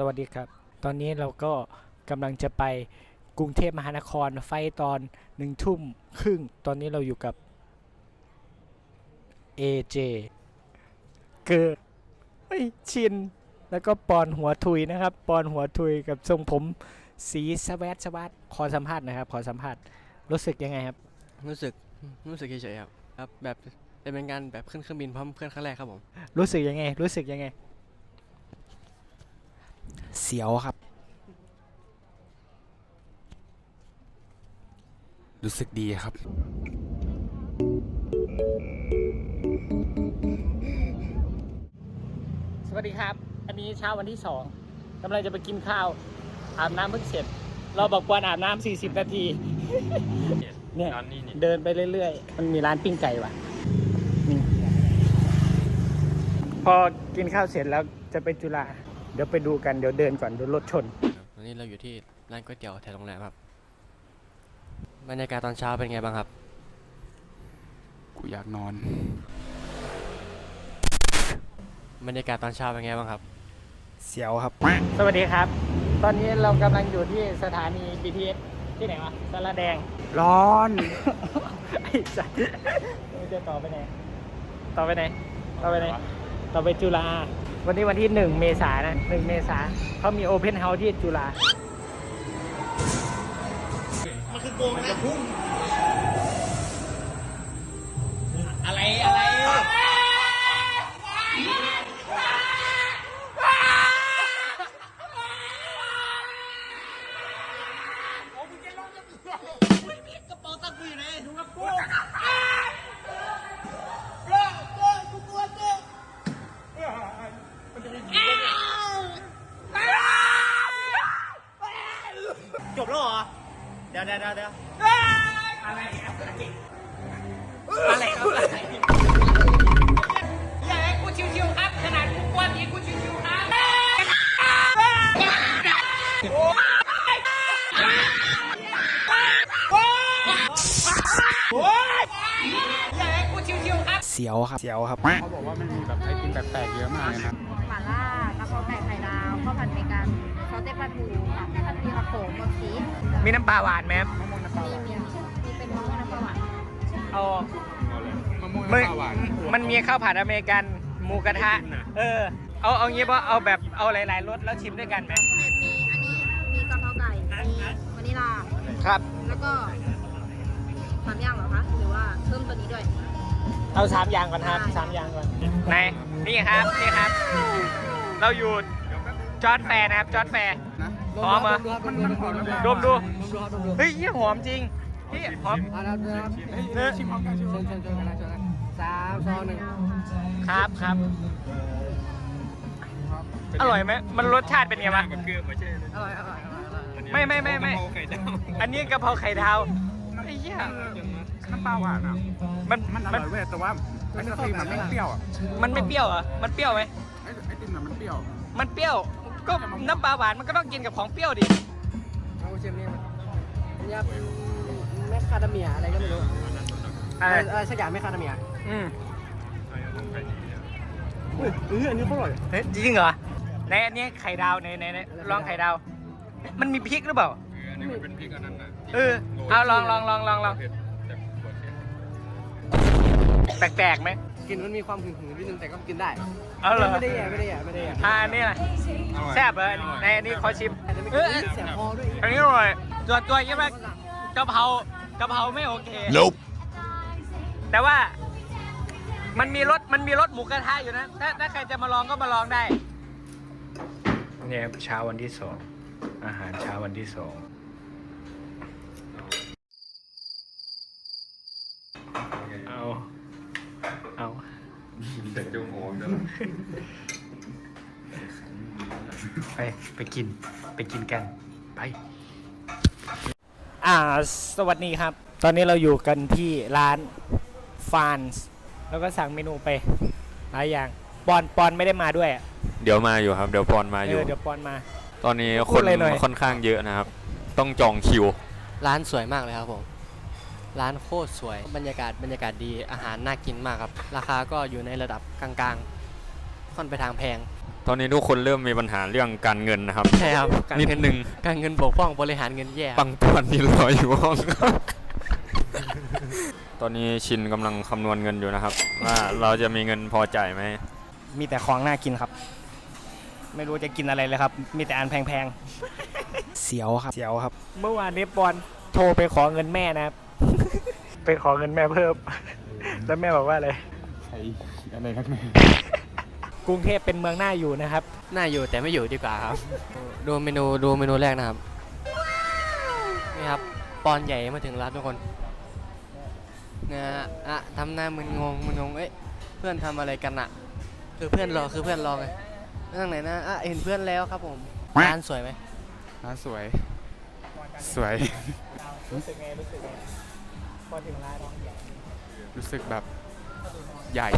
สวัสดีครับ ตอนนี้เราก็กำลังจะไปกรุงเทพมหานครไฟตอนหนึ่งทุ่มครึ่ง ตอนนี้เราอยู่กับ AJ เกิดไม่ชิน แล้วก็ปอนหัวทุยนะครับ ปอนหัวทุยกับทรงผมสีสวัสดสวัสดขอสัมภาษณ์นะครับ ขอสัมภาษณ์ รู้สึกยังไงครับ รู้สึกรู้สึกเฉยๆครับครับแบบเป็นการแบบขึ้นเครื่องบินพร้อมเพื่อนครั้งแรกครับผม รู้สึกยังไง รู้สึกยังไง เสียวครับ รู้สึกดีครับสวัสดีครับ อันนี้เช้าวันที่สองกำลังจะไปกินข้าว อาบน้ำเพิ่งเสร็จ เราบอกควรอาบน้ำ40 นาที เนี่ยเดินไปเรื่อยๆ มันมีร้านปิ้งไก่ว่ะนี่พอกินข้าวเสร็จแล้วจะไปจุฬา เดี๋ยวไปดูกันเดี๋ยวเดินก่อนเดี๋ยวรถชนวันนี้เราอยู่ที่ร้านก๋วยเตี๋ยวแถวโรงแรมครับบรรยากาศตอนเช้าเป็นไงบ้างครับ กูอยากนอน บรรยากาศตอนเช้าเป็นไงบ้างครับ เสียวครับ สวัสดีครับ ตอนนี้เรากำลังอยู่ที่สถานี BTS ที่ไหนวะสารแดง ร้อน ไอ้สัสมึงจะต่อไปไหน ต่อไปไหน ต่อไปไหน ต่อไปจุฬา วันนี้วันที่หนึ่งเมษายนนะหนึ่งเมษาเขามีโอเพนเฮาส์ที่จุฬาอะไร อะไร เดี๋ยวเดี๋ยวเดี๋ยวเดี๋ยวอะไรครับอะไรครับอย่าให้กูชิวๆครับ ขนาดกูกลัวผีกูชิวๆครับอย่าให้กูชิวๆครับเสียวครับเสียวครับเขาบอกว่ามันมีแบบไอติมแปลกๆเยอะมากเลยนะหม่าล่ากะเพราไก่ไข่ดาวข้าวผัดเมกันซอสเต้ปลาทู ค่ะผัดพริกกระโขงหมดชีสมีน้ำปลาหวานไหมครับมีมีมีเป็นมะม่วงน้ำปลาหวานเอามะม่วงมันน้ำปลาหวานมันมีข้าวผัดอเมริกันหมูกระทะ เออ เอาเอางี้ป่ะเอาแบบเอาหลายๆรสแล้วชิมด้วยกันไหมมีอันนี้มีกะเพราไก่มีวานิลาครับ แล้วก็สามอย่างเหรอคะหรือว่าเพิ่มตัวนี้ด้วย เอาสามอย่างก่อนครับสามอย่างก่อนไหนนี่ครับนี่ครับ เราอยู่จอร์ดแฟร์นะครับจอร์ดแฟร์นะ หอมเหรอมันมันหอมแล้วดมดูเฮ้ยยี่หอมจริงพี่หอมเฮ้ยชิมพร้อมกันชิมพร้อมกันสามสองหนึ่งครับครับอร่อยไหมมันรสชาติเป็นไงบ้างกับเกลือไม่ใช่อร่อยอร่อยอร่อยอร่อยไม่ไม่ไม่ไม่กะเพราไข่ดาวอันนี้กะเพราไข่ดาวไอ้เหี้ยน้ำปลาหวานอะมันมันอมันร่อยเว้ยแต่ว่าไอศครีมมันไม่เปรี้ยวอะมันไม่เปรี้ยวเหรอมันเปรี้ยวไหมไอไอติมน่ะมันเปรี้ยว มันเปรี้ยว ก็น้ำปลาหวานมันก็ต้องกินกับของเปรี้ยวดิเอาชิมนี่มันยับแมคคาเดเมียอะไรก็ไม่รู้อะไรอะไรสักอย่างแมคคาเดเมียอืมเอออันนี้ก็อร่อยเฮ้ยจริงเหรอในอันนี้ไข่ดาวในในในลองไข่ดาว มันมีพริกหรือเปล่าอันนี้มันเป็นพริกอันนั้นน่ะเออเอาลองลองลองลองลองเผ็ดแต่ปวดเผ็ดแปลกๆไหม กินมันมีความหืนๆนิดนึงแต่ก็กินได้เอาเหรอไม่ได้แย่ไม่ได้แย่ไม่ได้แย่อ่าอันนี้ล่ะแซ่บเหรอในอันนี้ขอชิมแต่ไม่เออกินเสียงคอด้วยอันนี้อร่อยตัวตัวยี่ห้กะเพรากะเพราไม่โอเค nope แต่ว่ามันมีรสมันมีรสหมูกระทะอยู่นะ ถ้าถ้าใครจะมาลองก็มาลองได้ เนี่ยเช้าวันที่สองอาหารเช้าวันที่สองเอา เอาแต่เจ้าของเนอะไปไปกินไปกินกันไป อ่า สวัสดีครับ ตอนนี้เราอยู่กันที่ร้านฟานส์แล้วก็สั่งเมนูไปหลายอย่างปอนปอนไม่ได้มาด้วยอะเดี๋ยวมาอยู่ครับ เดี๋ยวปอนมาอเอยู่ อเดี๋ยวปอนมา ตอนนี้พูคดนอะไรหน่อย ค่อนข้างเยอะนะครับ ต้องจองคิว ร้านสวยมากเลยครับผม ร้านโคตรสวย บรรยากาศบรรยากาศดีอาหารน่ากินมากครับ ราคาก็อยู่ในระดับกลางๆ ค่อนไปทางแพง ตอนนี้ทุกคนเริ่มมีปัญหาเรื่องการเงินนะครับใช่ครับการนิดเงินนึงการเงินบกพร่องบริหารเงินแย่ปังปอนนี่รออยู่ห้องครับตอนนี้ชินกำลังคำนวณเงินอยู่นะครับ ว่าเราจะมีเงินพอจ่ายไหมมีแต่ของน่ากินครับ ไม่รู้จะกินอะไรเลยครับ มีแต่อันแพงเสียวครับ เสียวครับๆเมื่อวานนี้ปอนโทรไปขอเงินแม่นะครับ ไปขอเงินแม่เพิ่ม แล้วแม่บอกว่าอะไรใช้อะไรนักแม่กรุงเทพเป็นเมืองน่าอยู่นะครับ น่าอยู่แต่ไม่อยู่ดีกว่าครับ ดูเมนูดูเมนูแรกนะครับ นี่ครับ ปอนใหญ่มาถึงร้านทุกคนนะฮะอะทำหน้ามึนงงมึนงงเอ้ยเพื่อนทำอะไรกันอะคือเพื่อนรอคือเพื่อนรอไงนั่งไหนนะอะเห็นเพื่อนแล้วครับผมร้านสวยไหมร้านสวย สวยรู้สึกไงรู้สึกไง พอถึงร้านน้องใหญ่รู้สึกแบบใหญ่